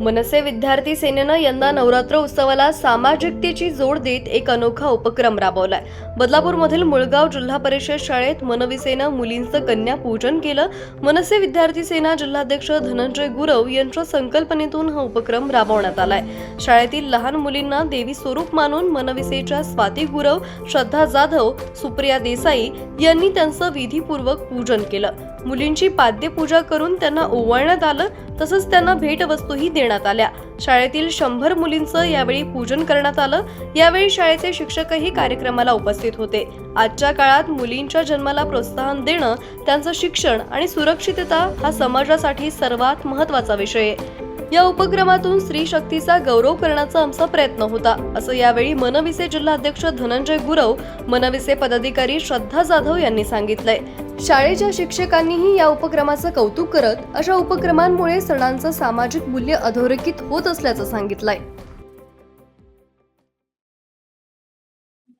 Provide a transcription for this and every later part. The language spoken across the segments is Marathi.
मनसे विद्यार्थी सेनेनं यंदा नवरात्र उत्सवाला सामाजिकतेची जोड देत एक अनोखा उपक्रम राबवलाय. बदलापूरमधील मुळगाव जिल्हा परिषद शाळेत मनविसेनं मुलींचं कन्या पूजन केलं. मनसे विद्यार्थी सेना जिल्हाध्यक्ष धनंजय गुरव यांच्या संकल्पनेतून हा उपक्रम राबवण्यात आलाय. शाळेतील लहान मुलींना देवी स्वरूप मानून मनविसेच्या स्वाती गुरव श्रद्धा जाधव सुप्रिया देसाई यांनी त्यांचं विधीपूर्वक पूजन केलं. मुलींची पाद्यपूजा करून त्यांना ओवाळण्यात आलं. तसंच त्यांना भेटवस्तूही देण्यात आल्या. शाळेतील शंभर मुलींचं यावेळी पूजन करण्यात आलं. यावेळी शाळेचे शिक्षकही कार्यक्रमाला उपस्थित होते. आजच्या काळात मुलींच्या जन्माला प्रोत्साहन देणं त्यांचं शिक्षण आणि सुरक्षितता हा समाजासाठी सर्वात महत्त्वाचा विषय आहे. या उपक्रमातून स्त्री शक्तीचा गौरव करण्याचा आमचा प्रयत्न होता. असं यावेळी मनविसे जिल्हाध्यक्ष धनंजय गुरव मनविसे पदाधिकारी श्रद्धा जाधव यांनी सांगितलंय. शाळेच्या शिक्षकांनीही या उपक्रमाचं कौतुक करत अशा उपक्रमांमुळे सणांचं सामाजिक मूल्य अधोरेखित होत असल्याचं सांगितलंय.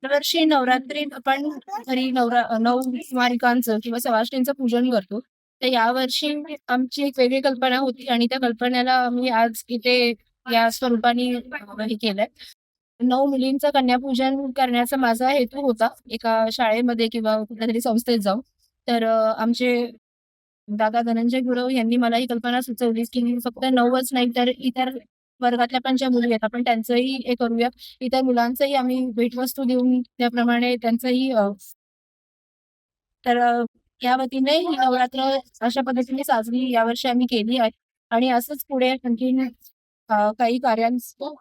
दरवर्षी नवरात्रीत आपण घरी नवरा नऊ कुमारिकांचं किंवा सवाष्टींचं पूजन करतो. तर यावर्षी आमची एक वेगळी कल्पना होती आणि त्या कल्पनेला आम्ही आज इथे या स्वरूपाने हे केलंय. नऊ मुलींचं कन्यापूजन करण्याचा माझा हेतू होता. एका शाळेमध्ये किंवा कुठल्या तरी संस्थेत जाऊन. तर आमचे दादा धनंजय गुरव यांनी मला ही कल्पना सुचवली की फक्त नऊच नाही तर इतर वर्गातल्या पण ज्या मुली आहेत आपण त्यांचंही हे करूया. इतर मुलांचंही आम्ही भेटवस्तू देऊन त्याप्रमाणे त्यांचंही तर या वतीने ही नवरात्र अशा पद्धतीने साजरी यावर्षी आम्ही केली आहे आणि असंच पुढे आणखीन काही कार्यांचं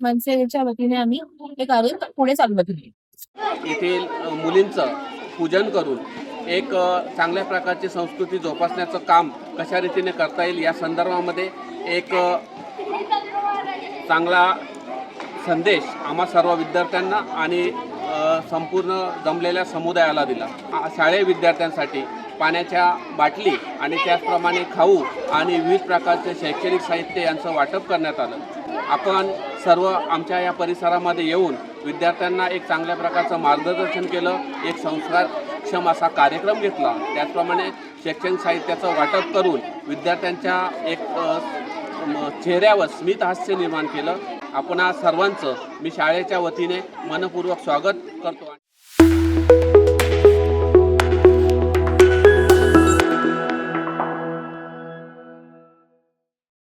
मनसेच्या वतीने आम्ही हे कार्य पुढे चालवत राहू. येथील मुलींचं पूजन करून एक चांगल्या प्रकारची संस्कृती जोपासण्याचं काम कशा रीतीने करता येईल या संदर्भामध्ये एक चांगला संदेश आम्हा सर्व विद्यार्थ्यांना आणि संपूर्ण जमलेल्या समुदायाला दिला. शाळे विद्यार्थ्यांसाठी पाण्याच्या बाटली आणि त्याचप्रमाणे खाऊ आणि विविध प्रकारचे शैक्षणिक साहित्य यांचं वाटप करण्यात आलं. आपण सर्व आमच्या या परिसरामध्ये येऊन विद्यार्थ्यांना एक चांगल्या प्रकारचं मार्गदर्शन केलं एक संस्कारक्षम असा कार्यक्रम घेतला. त्याचप्रमाणे शैक्षणिक साहित्याचं वाटप करून विद्यार्थ्यांच्या एक चेहऱ्यावर स्मित हास्य निर्माण केलं. आपण सर्वांचं मी शाळेच्या वतीने मनपूर्वक स्वागत करतो